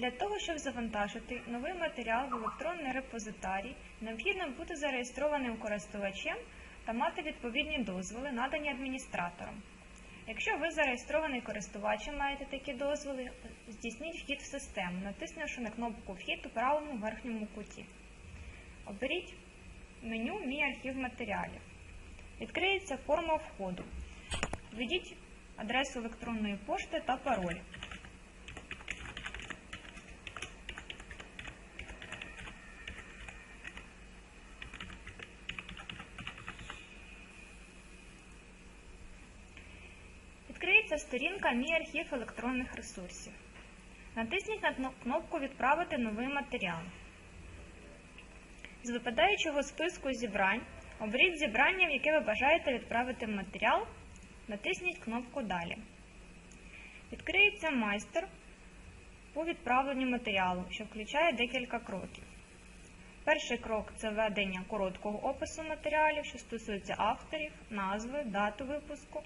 Для того, щоб завантажити новий матеріал в електронний репозитарій, необхідно бути зареєстрованим користувачем та мати відповідні дозволи, надані адміністратором. Якщо ви зареєстрований користувач і маєте такі дозволи, здійсніть вхід в систему, натиснувши на кнопку Вхід у правому верхньому куті. Оберіть меню Мій архів матеріалів. Відкриється форма входу. Введіть адресу електронної пошти та пароль. Відкриється сторінка Мій архів електронних ресурсів. Натисніть на кнопку Відправити новий матеріал. З випадаючого списку зібрань оберіть зібрання, в яке ви бажаєте відправити матеріал. Натисніть кнопку Далі. Відкриється майстер по відправленню матеріалу, що включає декілька кроків. Перший крок це введення короткого опису матеріалів, що стосується авторів, назви, дату випуску,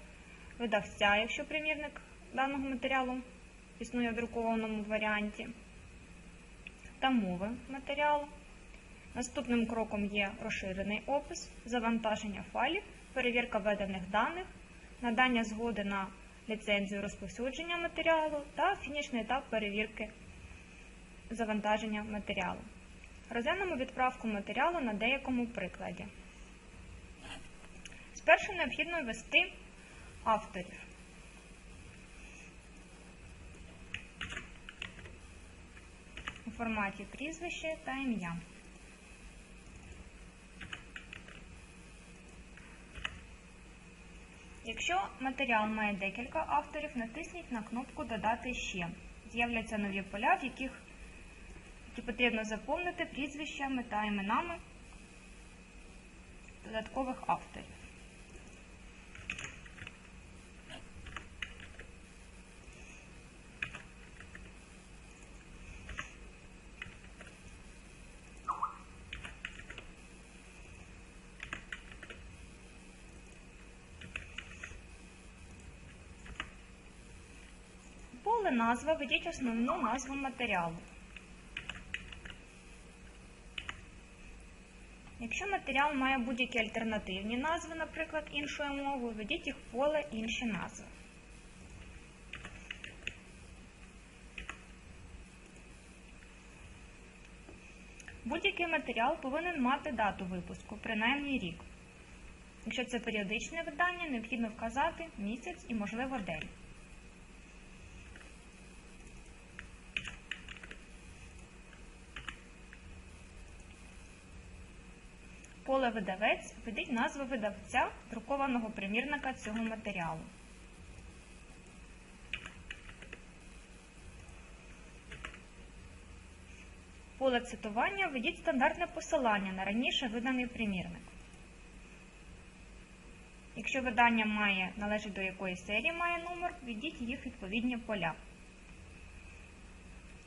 видавця, якщо примірник даного матеріалу існує в друкованому варіанті, та мови матеріалу. Наступним кроком є розширений опис, завантаження файлів, перевірка введених даних, надання згоди на ліцензію розповсюдження матеріалу та фінішний етап перевірки завантаження матеріалу. Розглянемо відправку матеріалу на деякому прикладі. Спершу необхідно ввести авторів. У форматі прізвище та ім'я. Якщо матеріал має декілька авторів, натисніть на кнопку Додати ще. З'являться нові поля, в яких які потрібно заповнити прізвищами та іменами додаткових авторів. Поле назва введіть основну назву матеріалу. Якщо матеріал має будь-які альтернативні назви, наприклад, іншою мовою, введіть їх в поле інші назви. Будь-який матеріал повинен мати дату випуску, принаймні рік. Якщо це періодичне видання, необхідно вказати місяць і, можливо, день. Поле видавець введіть назву видавця друкованого примірника цього матеріалу. Поле цитування введіть стандартне посилання на раніше виданий примірник. Якщо видання належить до якоїсь серії має номер, введіть їх відповідні поля.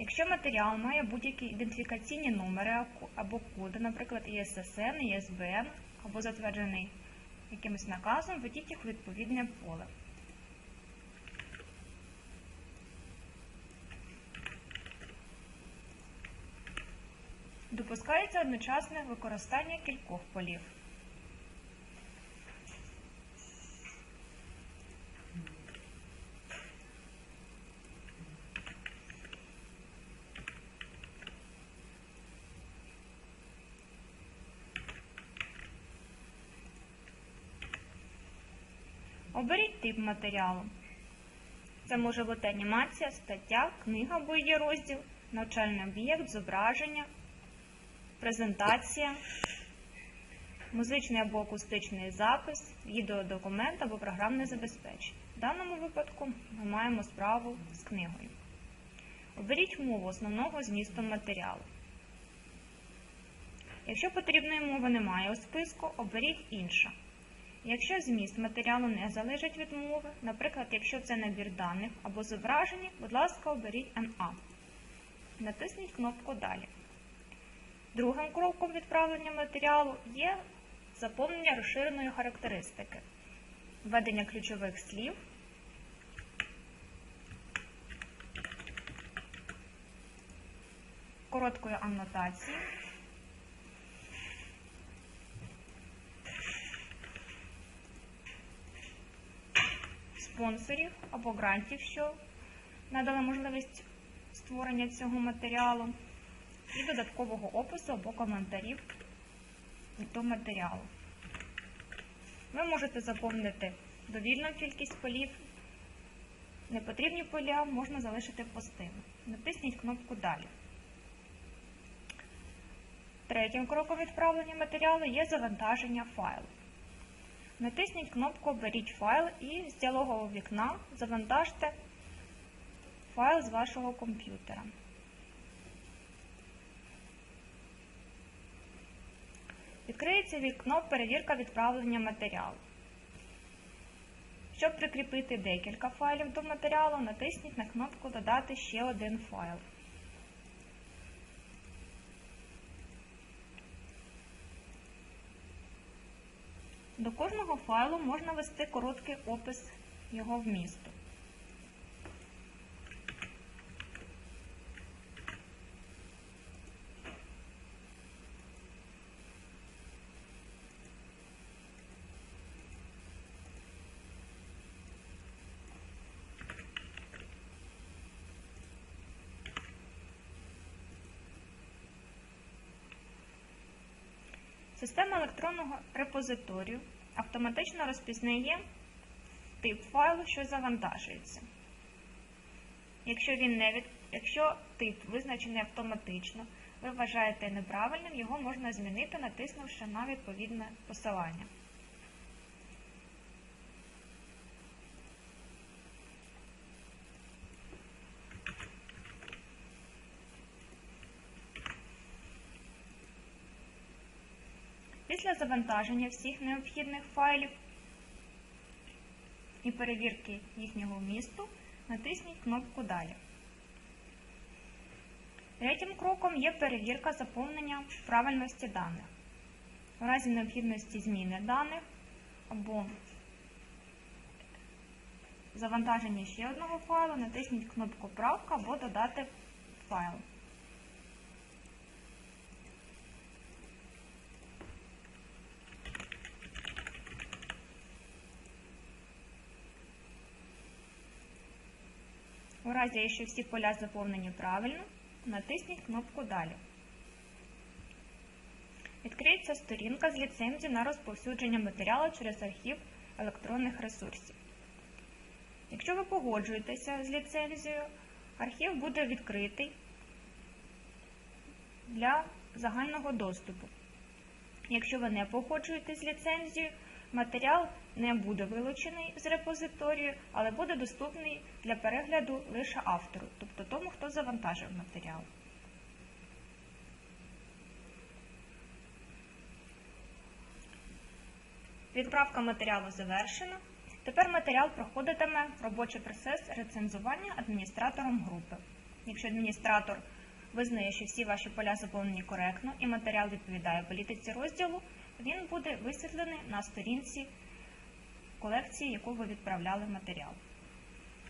Якщо матеріал має будь-які ідентифікаційні номери або коди, наприклад, ІССН, ІСБН, або затверджений якимось наказом, введіть їх у відповідне поле. Допускається одночасне використання кількох полів. Оберіть тип матеріалу. Це може бути анімація, стаття, книга або її розділ, навчальний об'єкт, зображення, презентація, музичний або акустичний запис, відеодокумент або програмне забезпечення. В даному випадку ми маємо справу з книгою. Оберіть мову основного змісту матеріалу. Якщо потрібної мови немає у списку, оберіть інша. Якщо зміст матеріалу не залежить від мови, наприклад, якщо це набір даних або зображення, будь ласка, оберіть NA. Натисніть кнопку Далі. Другим кроком відправлення матеріалу є заповнення розширеної характеристики, введення ключових слів, короткої анотації. Спонсорів або грантів, що надали можливість створення цього матеріалу, і додаткового опису або коментарів до матеріалу. Ви можете заповнити довільну кількість полів. Непотрібні поля можна залишити пустими. Натисніть кнопку Далі. Третім кроком відправлення матеріалу є завантаження файлу. Натисніть кнопку Оберіть файл і з діалогового вікна завантажте файл з вашого комп'ютера. Відкриється вікно Перевірка відправлення матеріалу. Щоб прикріпити декілька файлів до матеріалу, натисніть на кнопку Додати ще один файл. До кожного файлу можна ввести короткий опис його вмісту. Система електронного репозиторію автоматично розпізнає тип файлу, що завантажується. Якщо, він не від... Якщо тип визначений автоматично, ви вважаєте неправильним, його можна змінити, натиснувши на відповідне посилання. Після завантаження всіх необхідних файлів і перевірки їхнього вмісту натисніть кнопку Далі. Третім кроком є перевірка заповнення правильності даних. У разі необхідності зміни даних або завантаження ще одного файлу, натисніть кнопку Правка або Додати файл. Разі, якщо всі поля заповнені правильно, натисніть кнопку Далі. Відкриється сторінка з ліцензією на розповсюдження матеріалу через архів електронних ресурсів. Якщо ви погоджуєтеся з ліцензією, архів буде відкритий для загального доступу. Якщо ви не погоджуєтесь з ліцензією, матеріал не буде вилучений з репозиторію, але буде доступний для перегляду лише автору, тобто тому, хто завантажив матеріал. Відправка матеріалу завершена. Тепер матеріал проходитиме робочий процес рецензування адміністратором групи. Якщо адміністратор визнає, що всі ваші поля заповнені коректно і матеріал відповідає політиці розділу, він буде висвітлений на сторінці колекції, яку ви відправляли матеріал.